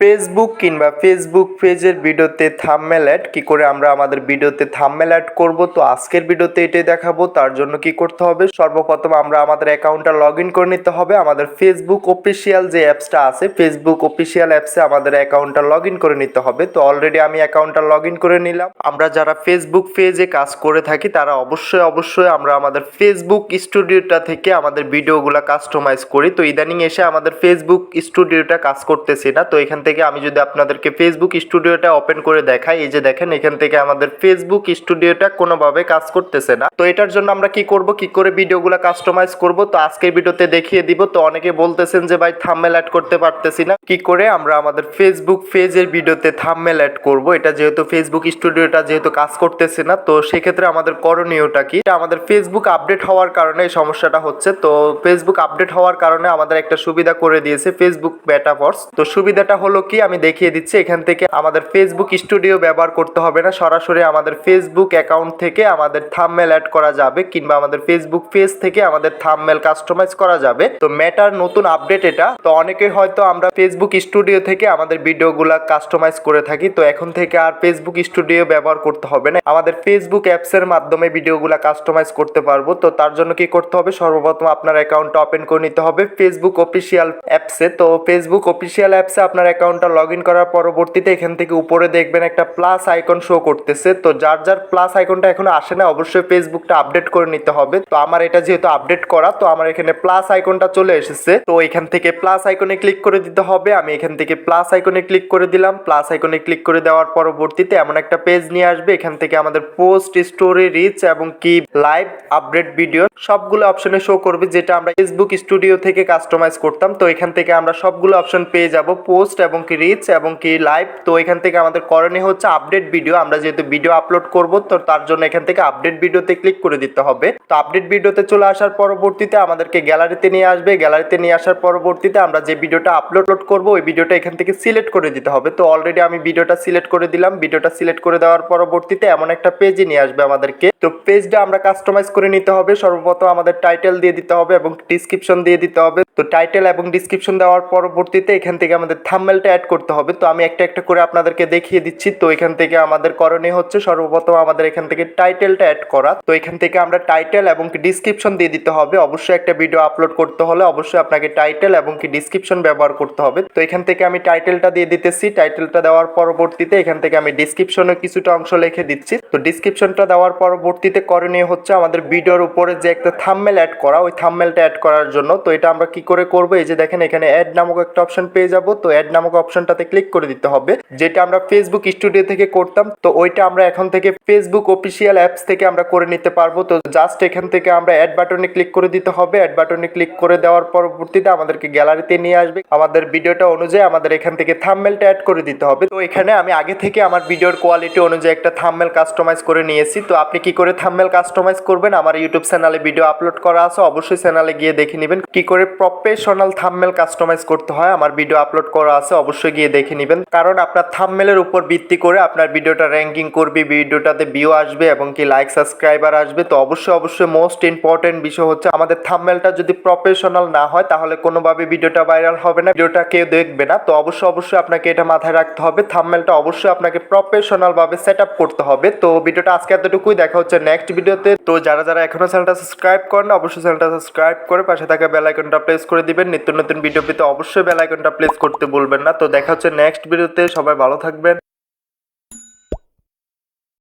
Facebook কিংবা Facebook পেজের ভিডিওতে থাম্বনেল অ্যাড কি করে আমরা আমাদের ভিডিওতে থাম্বনেল অ্যাড করব? তো আজকের ভিডিওতে এটাই দেখাবো, তার জন্য কি করতে হবে? সর্বপ্রথম আমরা আমাদের অ্যাকাউন্টটা লগ ইন করে নিতে হবে। আমাদের ফেসবুক অফিসিয়াল যে অ্যাপসটা আছে ফেসবুক অফিসিয়াল অ্যাপসে আমাদের অ্যাকাউন্টটা লগ ইন করে নিতে হবে। তো অলরেডি আমি অ্যাকাউন্টটা লগ ইন করে নিলাম। আমরা যারা ফেসবুক পেজে কাজ করে থাকি, তারা অবশ্যই অবশ্যই আমরা আমাদের ফেসবুক স্টুডিওটা থেকে আমাদের ভিডিওগুলো কাস্টমাইজ করি। তো ইদানিং এসে আমাদের ফেসবুক স্টুডিওটা কাজ করতেছি না। তো এখান থেকে আমি যদি আপনাদেরকে ফেসবুক স্টুডিওটা ওপেন করে দেখাই, এই যে দেখেন, এখান থেকে আমাদের ফেসবুক স্টুডিওটা কোনোভাবে কাজ করতেছে না। তো এটার জন্য আমরা কি করব, কি করে ভিডিওগুলো কাস্টমাইজ করব? তো আজকের ভিডিওতে দেখিয়ে দিব। তো অনেকে বলতেছেন যে, ভাই থাম্বনেল অ্যাড করতে পারতেছি না। কি করে আমরা আমাদের ফেসবুক পেজের ভিডিওতে থাম্বনেল অ্যাড করব? এটা যেহেতু ফেসবুক স্টুডিওটা যেহেতু কাজ করতেছে না, তো সেক্ষেত্রে আমাদের করণীয়টা কি? আমাদের ফেসবুক আপডেট হওয়ার কারণে এই সমস্যাটা হচ্ছে। তো ফেসবুক আপডেট হওয়ার কারণে আমাদের একটা সুবিধা করে দিয়েছে ফেসবুক মেটাভার্স তো সুবিধাটা হলো কি আমি দেখিয়ে দিচ্ছি। এখান থেকে আমাদের ফেসবুক স্টুডিও ব্যবহার করতে হবে না। সরাসরি আমাদের ফেসবুক অ্যাকাউন্ট থেকে আমাদের থামমেল অ্যাড করা যাবে কিংবা আমাদের ফেসবুক পেজ থেকে আমাদের থামমেল কাস্টমাইজ করা যাবে। তো ম্যাটার নতুন আপডেট এটা। তো অনেকে হয়তো আমরা ফেসবুক স্টুডিও থেকে আমাদের ভিডিওগুলো কাস্টমাইজ করে থাকি। তো এখন থেকে আর ফেসবুক স্টুডিও ব্যবহার করতে হবে না। আমাদের ফেসবুক অ্যাপসের মাধ্যমে ভিডিওগুলো কাস্টমাইজ করতে পারব। তো তার জন্য কি করতে হবে? সর্বপ্রথম আপনার অ্যাকাউন্টটা ওপেন করে নিতে হবে। ফেসবুক অফিসিয়াল অ্যাপসে তো ফেসবুক অফিসিয়াল অ্যাপসে আপনার অ্যাকাউন্টটা লগ ইন করার পরবর্তীতে এখান থেকে উপরে দেখবেন একটা প্লাস আইকন শো করতেছে। তো যার যার প্লাস আইকনটা এখনও আসে না, অবশ্যই ফেসবুকটা আপডেট করে নিতে হবে। তো আমার এটা যেহেতু আপডেট করা, তো আমার এখানে প্লাস আইকনটা চলে এসেছে। তো এখান থেকে প্লাস আইকনে ক্লিক করে দিতে হবে। আমি এখান থেকে প্লাস আইকনে ক্লিক করে দিলাম। প্লাস আইকনে ক্লিক করে দেওয়ার পরবর্তীতে এমন একটা পেজ নিয়ে আসবে। এখান থেকে আমাদের পোস্ট, স্টোরি, রিচ এবং কি লাইভ আপডেট ভিডিও, সবগুলো অপশনে শো করবে, যেটা আমরা ফেসবুক স্টুডিও থেকে কাস্টমাইজ করতাম। তো এখান থেকে আমরা সবগুলো অপশন পেয়ে যাব, পোস্ট এবং কি রিচ এবং কি লাইভ তো এখান থেকে আমাদের করণীয় হচ্ছে আপডেট ভিডিও আমরা যেহেতু ভিডিও আপলোড করব, তো তার জন্য এখান থেকে আপডেট ভিডিওতে ক্লিক করে দিতে হবে। তো আপডেট ভিডিওতে চলে আসার পরবর্তীতে আমাদেরকে গ্যালারিতে নিয়ে আসবে। গ্যালারিতে নিয়ে আসার পরবর্তীতে আমরা যে ভিডিওটা আপলোড করব, ওই ভিডিওটা এখান থেকে সিলেক্ট করে দিতে হবে। তো অলরেডি আমি ভিডিওটা সিলেক্ট করে দিলাম। ভিডিওটা সিলেক্ট করে দেওয়ার পরবর্তীতে এমন একটা পেজে নিয়ে আসবে আমাদেরকে। তো পেজটা আমরা কাস্টমাইজ করে নিতে হবে। সর্বপ্রথম আমাদের টাইটেল দিয়ে দিতে হবে এবং ডিসক্রিপশন দিয়ে দিতে হবে। তো টাইটেল এবং ডিসক্রিপশন দেওয়ার পরবর্তীতে এখান থেকে আমাদের থাম্বনেলটা অ্যাড করতে হবে। তো আমি একটা একটা করে আপনাদেরকে দেখিয়ে দিচ্ছি। তো এখান থেকে আমাদের করণীয় হচ্ছে সর্বপ্রথম আমাদের এখান থেকে টাইটেলটা অ্যাড করা। তো এখান থেকে আমরা টাইটেল এবং কি ডিসক্রিপশন দিয়ে দিতে হবে। অবশ্যই একটা ভিডিও আপলোড করতে হলে অবশ্যই আপনাকে টাইটেল এবং কি ডিসক্রিপশন ব্যবহার করতে হবে। তো এখান থেকে আমি টাইটেলটা দিয়ে দিতেছি। টাইটেলটা দেওয়ার পরবর্তীতে এখান থেকে আমি ডিসক্রিপশনে কিছুটা অংশ লিখে দিচ্ছি। তো ডিসক্রিপশনটা দেওয়ার পরবর্তীতে করণীয় হচ্ছে আমাদের ভিডিওর উপরে যে একটা থাম্বনেল অ্যাড করা, ওই থাম্বনেলটা অ্যাড করার জন্য। তো এটা আমরা কি করে করব? এই যে দেখেন, এখানে অ্যাড নামক একটা অপশন পেয়ে যাব। তো অ্যাড নামক অপশনটাতে ক্লিক করে দিতে হবে। যেটা আমরা ফেসবুক স্টুডিও থেকে করতাম, তো ওইটা আমরা এখন থেকে ফেসবুক অফিসিয়াল অ্যাপস থেকে আমরা করে নিতে পারব। তো জাস্ট এখান থেকে আমরা অ্যাড বাটনে ক্লিক করে দিতে হবে। অ্যাড বাটনে ক্লিক করে দেওয়ার পরবর্তীতে আমাদেরকে গ্যালারিতে নিয়ে আসবে। আমাদের ভিডিওটা অনুযায়ী আমাদের এখান থেকে থাম্বনেলটা অ্যাড করে দিতে হবে। তো এখানে আমি আগে থেকে আমার ভিডিওর কোয়ালিটি অনুযায়ী একটা থাম্বনেল কাস্টমাইজ করে নিয়েছি। তো আপনি কি করে থাম্বনেল কাস্টমাইজ করবেন? আমার ইউটিউব চ্যানেলে ভিডিও আপলোড করা আছে, অবশ্যই চ্যানেলে গিয়ে দেখে নেবেন। কি করে প্রফেশনাল থাম্বনেল কাস্টমাইজ করতে হয়, আমার ভিডিও আপলোড করা আছে অবশ্যই গিয়ে দেখে নেবেন। কারণ আপনার থাম্বনেলের উপর ভিত্তি করে আপনার ভিডিওটা র্যাঙ্কিং করবে, ভিডিওটাতে ভিউ আসবে এবং কি লাইক সাবস্ক্রাইবার আসবে। তো অবশ্যই অবশ্যই মোস্ট ইম্পর্টেন্ট বিষয় হচ্ছে আমাদের থাম্বনেলটা যদি প্রফেশনাল না হয়, তাহলে কোনোভাবে ভিডিওটা ভাইরাল হবে না, ভিডিওটা কেউ দেখবে না। তো অবশ্যই অবশ্যই আপনাকে এটা মাথায় রাখতে হবে। থাম্বনেলটা অবশ্যই আপনাকে প্রফেশনাল ভাবে সেট আপ করতে হবে। তো ভিডিওটা আজকে এতটুকুই। দেখা হচ্ছে নেক্সট ভিডিওতে তো যারা যারা এখনও চ্যানেলটা সাবস্ক্রাইব করেন অবশ্যই চ্যানেলটা সাবস্ক্রাইব করে পাশে থাকা বেল আইকনটা প্রেস করে দিবেন। নিত্য নতুন ভিডিও পেতে অবশ্যই বেল আইকনটা প্রেস করতে বলবেন না তো দেখা হচ্ছে নেক্সট ভিডিওতে সবাই ভালো থাকবেন।